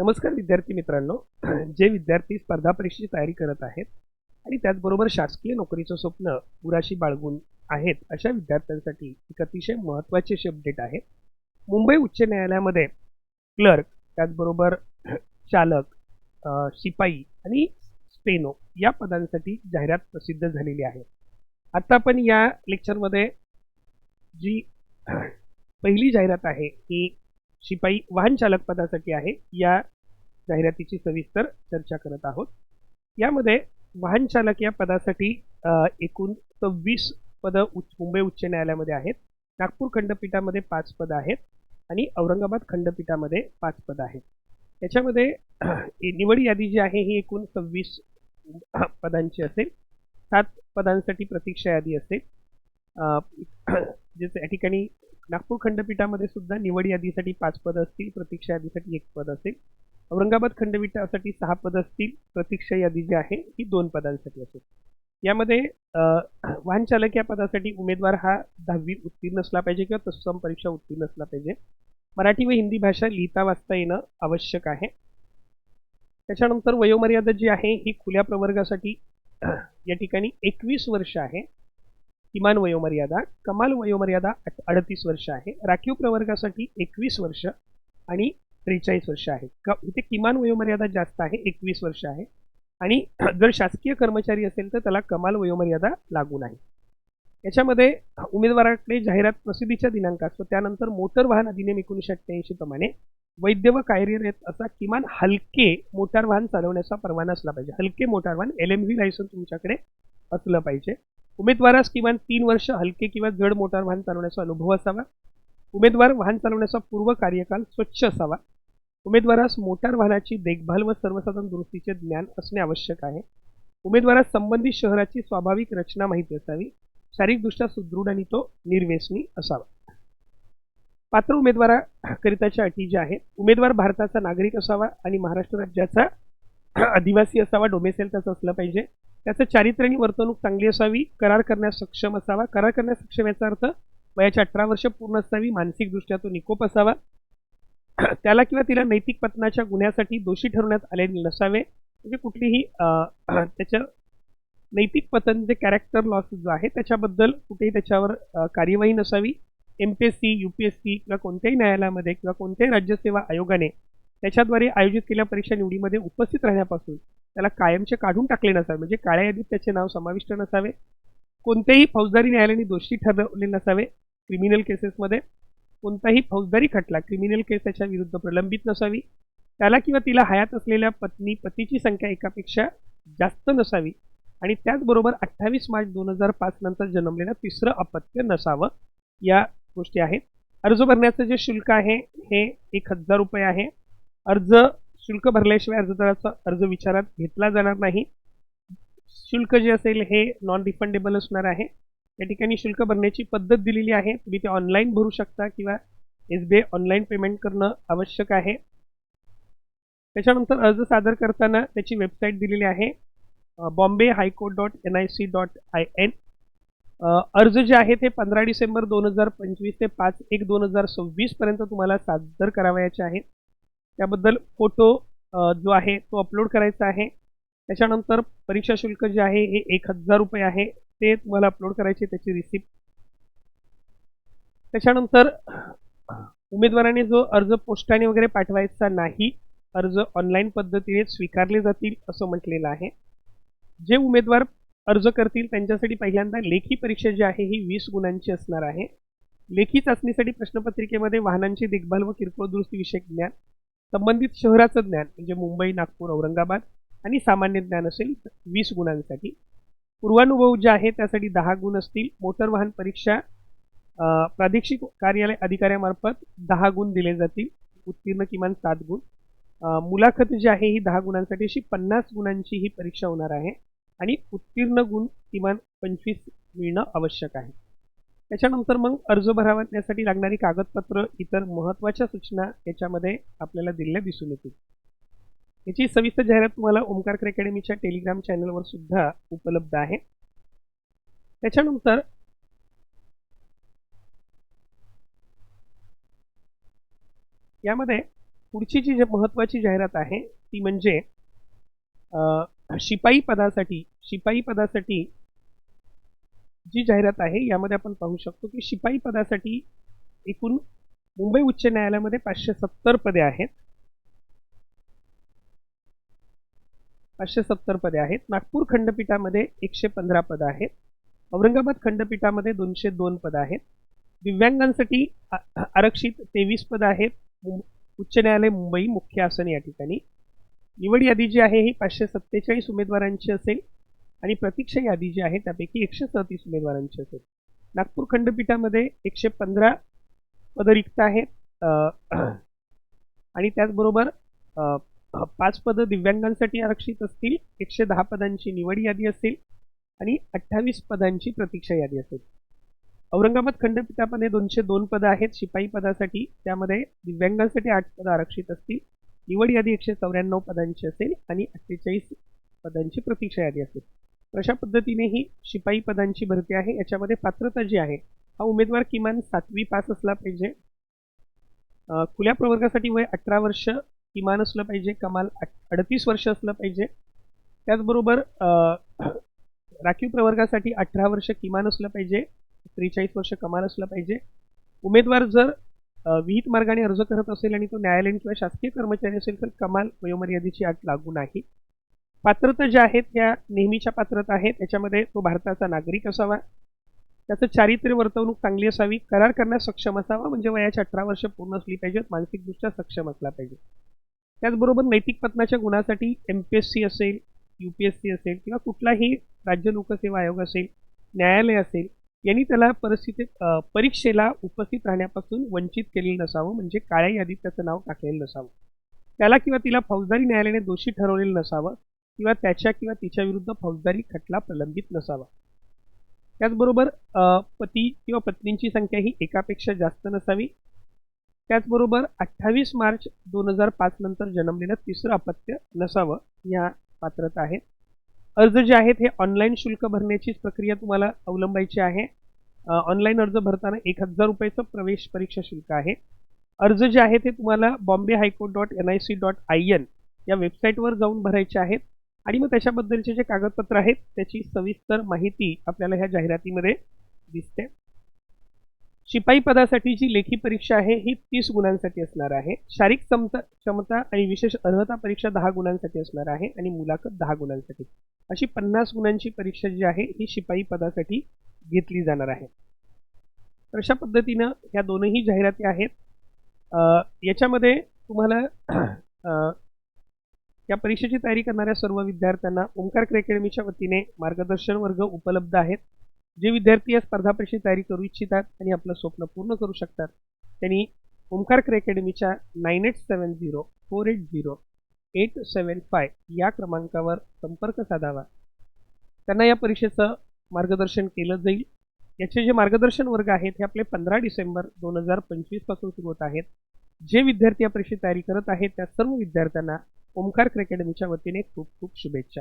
नमस्कार विद्यार्थी मित्रांनो. जे विद्यार्थी स्पर्धा परीक्षेची तयारी करत आहेत आणि त्याचबरोबर शासकीय नोकरीचं स्वप्न पुराशी बाळगून आहेत अशा विद्यार्थ्यांसाठी एक अतिशय महत्त्वाची अशी अपडेट आहे. मुंबई उच्च न्यायालयामध्ये क्लर्क त्याचबरोबर चालक शिपाई आणि स्पेनो या पदांसाठी जाहिरात प्रसिद्ध झालेली आहे. आत्ता आपण या लेक्चरमध्ये जी पहिली जाहिरात आहे ही शिपाई वाहन चालक पदासाठी आहे. या जाहिरातीची सविस्तर चर्चा करत आहोत. यामध्ये वाहन चालक या पदासाठी एकूण सव्वीस पदं उच्च मुंबई उच्च न्यायालयामध्ये आहेत. नागपूर खंडपीठामध्ये पाच पदं आहेत आणि औरंगाबाद खंडपीठामध्ये पाच पदं आहेत. याच्यामध्ये निवड यादी जी आहे ही एकूण सव्वीस पदांची असेल. सात पदांसाठी प्रतीक्षा यादी असेल. जे या ठिकाणी नागपूर खंडपीठामध्ये सुद्धा निवड यादीसाठी पाच पद असतील प्रतीक्षा यादीसाठी एक पद असेल. औरंगाबाद खंडपीठासाठी सहा पद असतील प्रतीक्षा यादी जी आहे ही दोन पदांसाठी असेल. यामध्ये वाहन चालक या पदासाठी उमेदवार हा दहावी उत्तीर्ण असला पाहिजे किंवा तत्सम परीक्षा उत्तीर्ण असला पाहिजे. मराठी व हिंदी भाषा लिहिता वाचता येणं आवश्यक आहे. त्याच्यानंतर वयोमर्यादा जी आहे ही खुल्या प्रवर्गासाठी या ठिकाणी एकवीस वर्ष आहे. किमान वयोमर्यादा कमाल वयोमर्यादा अडतीस वर्ष आहे राखीव प्रवर्गासाठी एकवीस वर्ष आणि त्रेचाळीस वर्ष आहे. क इथे किमान वयोमर्यादा जास्त आहे एकवीस वर्ष आहे. आणि जर शासकीय कर्मचारी असेल तर त्याला कमाल वयोमर्यादा लागू नाही. याच्यामध्ये उमेदवाराकडे जाहिरात प्रसिद्धीच्या दिनांक असतो त्यानंतर मोटर वाहन अधिनियम एकोणीसशे अठ्ठ्याऐंशी प्रमाणे वैद्य व कार्यरत असा किमान हलके मोटार वाहन चालवण्याचा परवाना असला पाहिजे. हलके मोटार वाहन एल एम व्ही लायसन तुमच्याकडे असलं पाहिजे. उमेदवारास किमान तीन वर्ष हलके किंवा जड मोटार वाहन चालवण्याचा अनुभव असावा. उमेदवार वाहन चालवण्याचा पूर्व कार्यकाल स्वच्छ असावा. उमेदवारास मोटार वाहनाची देखभाल व सर्वसाधारण दुरुस्तीचे ज्ञान असणे आवश्यक आहे. उमेदवारास संबंधित शहराची स्वाभाविक रचना माहिती असावी. शारीरिकदृष्ट्या सुदृढ आणि तो निर्व्यसनी असावा. पात्र उमेदवाराकरिताच्या अटी ज्या आहेत उमेदवार भारताचा नागरिक असावा आणि महाराष्ट्र राज्याचा आदिवासी असावा डोमेसेल त्याचं असलं पाहिजे. त्याचं चारित्र्य आणि वर्तणूक चांगली असावी करार करण्यास सक्षम असावा. करार करण्यास सक्षम याचा अर्थ वयाच्या अठरा वर्ष पूर्ण असावी मानसिकदृष्ट्या तो निकोप असावा. त्याला किंवा तिला नैतिक पतनाच्या गुन्ह्यासाठी दोषी ठरवण्यात आलेले नसावे. म्हणजे कुठलीही त्याच्या नैतिक पतन जे कॅरेक्टर लॉस जो आहे त्याच्याबद्दल कुठेही त्याच्यावर कार्यवाही नसावी. M P S C U P S C किंवा कोणत्याही न्यायालयामध्ये किंवा कोणत्याही राज्यसेवा आयोगाने त्याच्याद्वारे आयोजित केलेल्या परीक्षा निवडीमध्ये उपस्थित राहण्यापासून त्याला कायमचे काढून टाकले नसावे. म्हणजे काळ्या यादीत त्याचे नाव समाविष्ट नसावे. कोणत्याही फौजदारी न्यायालयाने दोषी ठरवले नसावे क्रिमिनल केसेसमध्ये कोणताही फौजदारी खटला क्रिमिनल केस त्याच्या विरुद्ध प्रलंबित नसावी. त्याला किंवा तिला हयात असलेल्या पत्नी पतीची संख्या एकापेक्षा जास्त नसावी. आणि त्याचबरोबर अठ्ठावीस मार्च दोन हजार पाच नंतर जन्मलेलं तिसरं अपत्य नसावं. या गोष्टी आहेत. अर्ज भरण्याचं जे शुल्क आहे हे एक हजार रुपये आहे. अर्ज शुल्क भरल्याशिवाय अर्जदाराचा अर्ज विचारात घेतला जाणार नाही. शुल्क जे असेल हे नॉन रिफंडेबल असणार आहे. या ठिकाणी शुल्क भरण्याची पद्धत दिलेली आहे. तुम्ही ते ऑनलाईन भरू शकता किंवा S B I online payment करणं आवश्यक आहे. त्याच्यानंतर अर्ज सादर करताना त्याची वेबसाईट दिलेली आहे. Bombay high court dot N I C dot I N अर्ज जे आहे ते पंधरा डिसेंबर दोन हजार पंचवीस ते पाच एक दोन हजार सव्वीसपर्यंत तुम्हाला सादर करावयाचे आहेत. त्याबद्दल फोटो जो आहे तो अपलोड करायचा आहे. त्याच्यानंतर परीक्षा शुल्क जे आहे हे एक हजार रुपये आहे. ते तुम्हाला अपलोड करायचे त्याची रिसिप्ट त्याच्यानंतर उमेदवाराने जो अर्ज पोस्टाने वगैरे पाठवायचा नाही अर्ज ऑनलाईन पद्धतीने स्वीकारले जातील असं म्हटलेलं आहे. जे उमेदवार अर्ज करतील त्यांच्यासाठी पहिल्यांदा लेखी परीक्षा जी आहे ही वीस गुणांची असणार आहे. लेखी चाचणीसाठी प्रश्नपत्रिकेमध्ये वाहनांची देखभाल व किरकोळ दुरुस्ती विषयक ज्ञान संबंधित शहराचं ज्ञान म्हणजे मुंबई नागपूर औरंगाबाद आणि सामान्य ज्ञान असेल वीस गुणांसाठी. पूर्वानुभव जे आहे त्यासाठी दहा गुण असतील. मोटर वाहन परीक्षा प्रादेशिक कार्यालय अधिकाऱ्यामार्फत दहा गुण दिले जातील. उत्तीर्ण किमान सात गुण. मुलाखत जी आहे ही दहा गुणांसाठी अशी पन्नास गुणांची ही परीक्षा होणार आहे. आणि उत्तीर्ण गुण किमान पंचवीस मिळणं आवश्यक आहे. त्याच्यानंतर मग अर्ज भरावण्यासाठी लागणारी कागदपत्र इतर महत्त्वाच्या सूचना याच्यामध्ये आपल्याला दिलेल्या दिसून येतील. याची सविस्तर जाहिरात तुम्हाला ओमकार अकॅडमीच्या टेलिग्राम चॅनलवर सुद्धा उपलब्ध आहे. त्याच्यानंतर यामध्ये पुढची जी महत्वाची जाहिरात आहे ती म्हणजे शिपाई पदासाठी शिपाई पदासाठी जी जाहिरात आहे यामध्ये आपण पाहू शकतो की शिपाई पदासाठी एकूण मुंबई उच्च न्यायालयामध्ये पाचशे सत्तर पदे आहेत. पाचशे सत्तर पदे आहेत. नागपूर खंडपीठामध्ये एकशे पंधरा पदं आहेत. औरंगाबाद खंडपीठामध्ये दोनशे दोन पदं आहेत. दिव्यांगांसाठी आरक्षित तेवीस पदं आहेत. उच्च न्यायालय मुंबई मुख्य आसन या ठिकाणी. निवड यादी जी आहे ही पाचशे सत्तेचाळीस उमेदवारांची असेल. आणि प्रतीक्षा यादी जी आहे त्यापैकी एकशे सदतीस उमेदवारांची असेल. नागपूर खंडपीठामध्ये एकशे पंधरा पदं रिक्त आहेत. आणि त्याचबरोबर पाच पदं दिव्यांगांसाठी आरक्षित असतील एकशे दहा पदांची निवड यादी असेल आणि अठ्ठावीस पदांची प्रतीक्षा यादी असेल. औरंगाबाद खंडपीठामध्ये दोनशे दोन पदं आहेत शिपाई पदासाठी. त्यामध्ये दिव्यांगांसाठी आठ पदं आरक्षित असतील. निवड यादी एकशे चौऱ्याण्णव पदांची असेल आणि अठ्ठेचाळीस पदांची प्रतीक्षा यादी असेल. अशा पद्धतीने ही शिपाई पदांची भरती आहे. याच्यामध्ये पात्रता जी आहे हा उमेदवार किमान सातवी पास असला पाहिजे. खुल्या प्रवर्गासाठी वय अठरा वर्ष किमान असलं पाहिजे कमाल अडतीस वर्ष असलं पाहिजे. त्याचबरोबर राखीव प्रवर्गासाठी अठरा वर्ष किमान असलं पाहिजे त्रेचाळीस वर्ष कमाल असलं पाहिजे. उमेदवार जर विहित मार्गाने अर्ज करत असेल आणि तो न्यायालयीन किंवा शासकीय कर्मचारी असेल तर कमाल वयोमर्यादेची अट लागू नाही. पात्रता ज्या आहेत त्या नेहमीच्या पात्रता आहेत. त्याच्यामध्ये तो भारताचा नागरिक असावा. त्याचं चारित्र्य वर्तवणूक चांगली असावी. करार करण्यास सक्षम असावा. म्हणजे वयाच्या अठरा वर्ष पूर्ण असली पाहिजेत. मानसिकदृष्ट्या सक्षम असला पाहिजे. त्याचबरोबर नैतिक पत्नाच्या गुणासाठी एम पी एस सी असेल यू पी एस सी असेल किंवा कुठलाही राज्य लोकसेवा आयोग असेल न्यायालय असेल यांनी त्याला परिस्थितीत परीक्षेला उपस्थित राहण्यापासून वंचित केलेलं नसावं. म्हणजे काळ्या यादीत त्याचं नाव टाकलेलं नसावं. त्याला किंवा तिला फौजदारी न्यायालयाने दोषी ठरवलेलं नसावं. किंवा त्याच्या किंवा तिच्या विरुद्ध फौजदारी खटला प्रलंबित नसावा. त्याचबरोबर पती किंवा पत्नींची संख्या ही एकापेक्षा जास्त नसावी. त्याचबरोबर अठ्ठावीस मार्च दोन हजार पाच नंतर जन्मलेलं तिसरं अपत्य नसावं या पात्रता आहेत. अर्ज जे आहेत हे ऑनलाईन शुल्क भरण्याचीच प्रक्रिया तुम्हाला अवलंबायची आहे. ऑनलाईन अर्ज भरताना एक हजार रुपयाचं प्रवेश परीक्षा शुल्क आहे. अर्ज जे आहेत ते तुम्हाला Bombay high court dot N I C dot I N या वेबसाईटवर जाऊन भरायचे आहेत. आणि मग त्याच्याबद्दलचे जे कागदपत्र आहेत त्याची सविस्तर माहिती आपल्याला ह्या जाहिरातीमध्ये दिसते. शिपाई पदासाठी जी लेखी परीक्षा आहे ही तीस गुणांसाठी असणार आहे. शारीरिक क्षमता क्षमता आणि विशेष अर्हता परीक्षा दहा गुणांसाठी असणार आहे आणि मुलाखत दहा गुणांसाठी. अशी पन्नास गुणांची परीक्षा जी आहे ही शिपाई पदासाठी घेतली जाणार आहे. तर अशा पद्धतीनं ह्या दोनही जाहिराती आहेत. याच्यामध्ये तुम्हाला या परीक्षेची तयारी करणाऱ्या सर्व विद्यार्थ्यांना ओंकार अकॅडमीच्या वतीने मार्गदर्शन वर्ग उपलब्ध आहेत जे विद्यार्थी या स्पर्धा परीक्षेची तयारी करू इच्छितात आणि आपलं स्वप्न पूर्ण करू शकतात. त्यांनी Omkar अकॅडमीच्या nine eight seven zero four eight zero eight seven five या क्रमांकावर संपर्क साधावा. त्यांना या परीक्षेचं मार्गदर्शन केलं जाईल. याचे जे मार्गदर्शन वर्ग आहेत हे आपले पंधरा डिसेंबर दोन हजार पंचवीसपासून सुरू होत आहेत. जे विद्यार्थी या परीक्षेची तयारी करत आहेत त्या सर्व विद्यार्थ्यांना ओमकार अकॅडमीच्या वतीने खूप खूप शुभेच्छा.